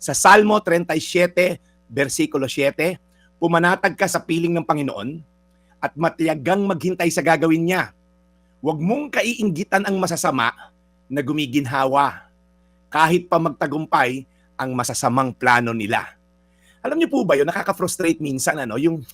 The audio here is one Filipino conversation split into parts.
Sa Salmo 37, versikulo 7, pumanatag ka sa piling ng Panginoon at matiyagang maghintay sa gagawin niya. Huwag mong kaiinggitan ang masasama na gumiginhawa kahit pa magtagumpay ang masasamang plano nila. Alam niyo po ba yun, nakaka-frustrate minsan ano, yung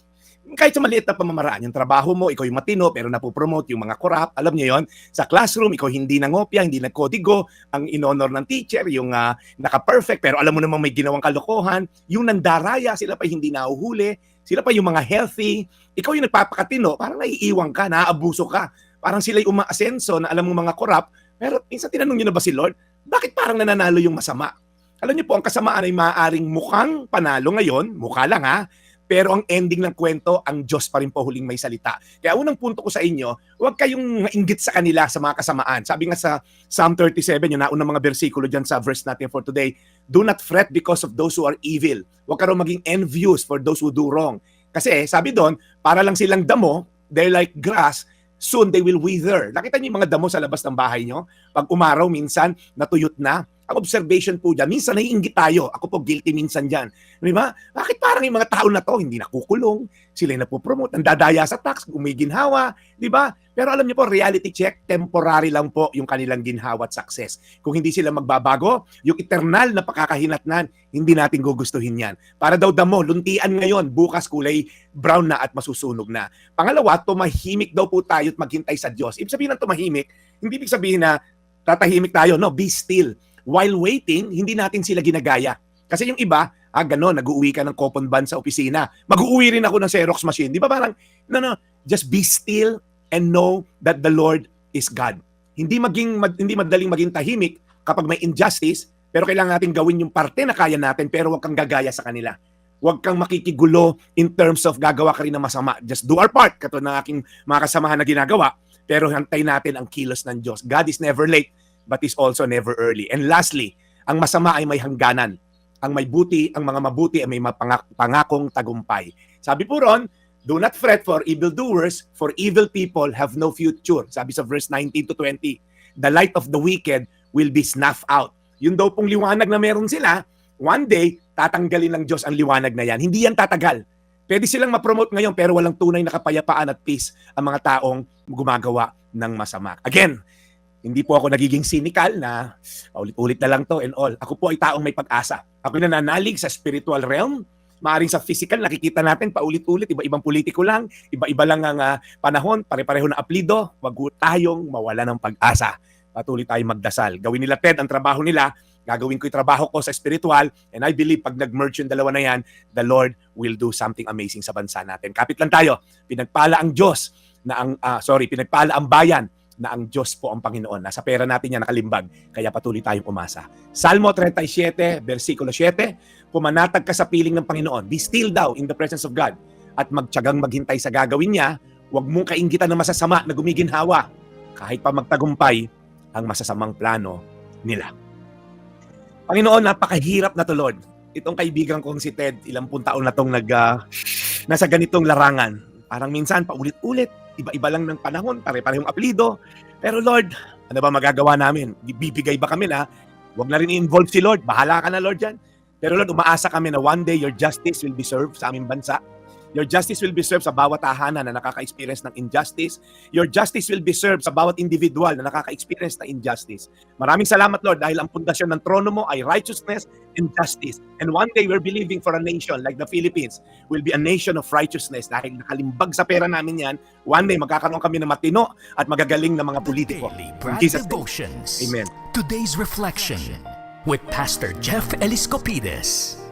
kahit sa maliit na pamamaraan, yung trabaho mo, ikaw yung matino, pero napopromote yung mga korap, alam niyo yon sa classroom, ikaw hindi nangopya, hindi nagkodigo, ang inonor ng teacher, yung ah, naka-perfect, pero alam mo namang may ginawang kalokohan, yung nandaraya, sila pa hindi nahuhuli, sila pa yung mga healthy, ikaw yung nagpapakatino, parang naiiwang ka, naaabuso ka, parang sila yung umaasenso na alam mo mga korap, pero minsan tinanong niyo na ba si Lord, bakit parang nananalo yung masama? Alam niyo po, ang kasamaan ay maaaring mukhang panalo ngayon, mukha lang ha, pero ang ending ng kwento, ang Diyos pa rin po huling may salita. Kaya unang punto ko sa inyo, huwag kayong mainggit sa kanila sa mga kasamaan. Sabi nga sa Psalm 37, yung naunang mga bersikulo dyan sa verse natin for today, Do not fret because of those who are evil. Huwag ka maging envious for those who do wrong. Kasi sabi doon, para lang silang damo, they're like grass, soon they will wither. Nakita niyo yung mga damo sa labas ng bahay niyo? Pag umaraw, minsan, natuyot na. Ang observation po dyan, minsan naiinggit tayo. Ako po guilty minsan dyan. Di ba? Bakit parang yung mga tao na to, hindi nakukulong, sila yung napopromote, ang dadaya sa tax, umiginhawa, di ba? Pero alam niyo po, reality check, temporary lang po yung kanilang ginhawa at success. Kung hindi sila magbabago, yung eternal na pakakahinatnan, hindi natin gugustuhin yan. Para daw damo, luntian ngayon, bukas kulay brown na at masusunog na. Pangalawa, tumahimik daw po tayo at maghintay sa Diyos. Ibig sabihin ng tumahimik, hindi ibig sabihin na tatahimik tayo. No, be still. While waiting, hindi natin sila ginagaya. Kasi yung iba, ah, gano'n, nag-uwi ka ng coupon ban sa opisina. Mag-uwi rin ako ng Xerox machine. Di ba parang, no, no, just be still and know that the Lord is God. Hindi maging mad- hindi madaling maging tahimik kapag may injustice, pero kailangan natin gawin yung parte na kaya natin pero huwag kang gagaya sa kanila. Huwag kang makikigulo in terms of gagawa ka rin ng masama. Just do our part, katulad ng aking mga kasamahan na ginagawa, pero hantay natin ang kilos ng Diyos. God is never late, but is also never early. And lastly, ang masama ay may hangganan. Ang may buti, ang mga mabuti ay may pangakong tagumpay. Sabi po ron, Do not fret for evildoers, for evil people have no future. Sabi sa verse 19 to 20, the light of the wicked will be snuffed out. Yun daw pong liwanag na meron sila, one day, tatanggalin ng Diyos ang liwanag na yan. Hindi yan tatagal. Pwede silang ma-promote ngayon pero walang tunay na kapayapaan at peace ang mga taong gumagawa ng masama. Again, hindi po ako nagiging cynical na ulit-ulit na lang to and all. Ako po ay taong may pag-asa. Ako nananalig sa spiritual realm, maaring sa physical, nakikita natin paulit-ulit, iba-ibang politiko lang, iba-iba lang ang ah, panahon, pare-pareho na aplido, wag tayong mawala ng pag-asa. Patuloy tayong magdasal. Gawin nila Ted ang trabaho nila, gagawin ko yung trabaho ko sa spiritual, and I believe pag nag-merge yung dalawa na yan, the Lord will do something amazing sa bansa natin. Kapit lang tayo, pinagpala ang Diyos na ang, ah, sorry, pinagpala ang bayan na ang Diyos po ang Panginoon. Nasa pera natin yan nakalimbag, kaya patuloy tayong umasa. Salmo 37, versikulo 7, pumanatag ka sa piling ng Panginoon. Be still thou in the presence of God at magtiyagang maghintay sa gagawin niya. Huwag mong kainggitan ng masasama na gumiginhawa kahit pa magtagumpay ang masasamang plano nila. Panginoon, napakahirap na to, Lord. Itong kaibigan kong si Ted, ilang pun taon na tong nag, ah, nasa ganitong larangan. Parang minsan, paulit-ulit, iba-iba lang ng panahon, pare-parehong aplido. Pero Lord, ano ba magagawa namin? Bibigay ba kami na Huwag na rin i-involve si Lord. Bahala ka na, Lord, dyan. Pero Lord, umaasa kami na one day your justice will be served sa aming bansa. Your justice will be served sa bawat tahanan na nakaka-experience ng injustice. Your justice will be served sa bawat individual na nakaka-experience ng injustice. Maraming salamat, Lord, dahil ang pundasyon ng trono mo ay righteousness and justice. And one day, we're believing for a nation like the Philippines will be a nation of righteousness. Dahil nakalimbag sa pera namin yan, one day, magkakaroon kami ng matino at magagaling na mga politiko. In Jesus' name. Amen. Today's reflection with Pastor Jeff Eliscopides.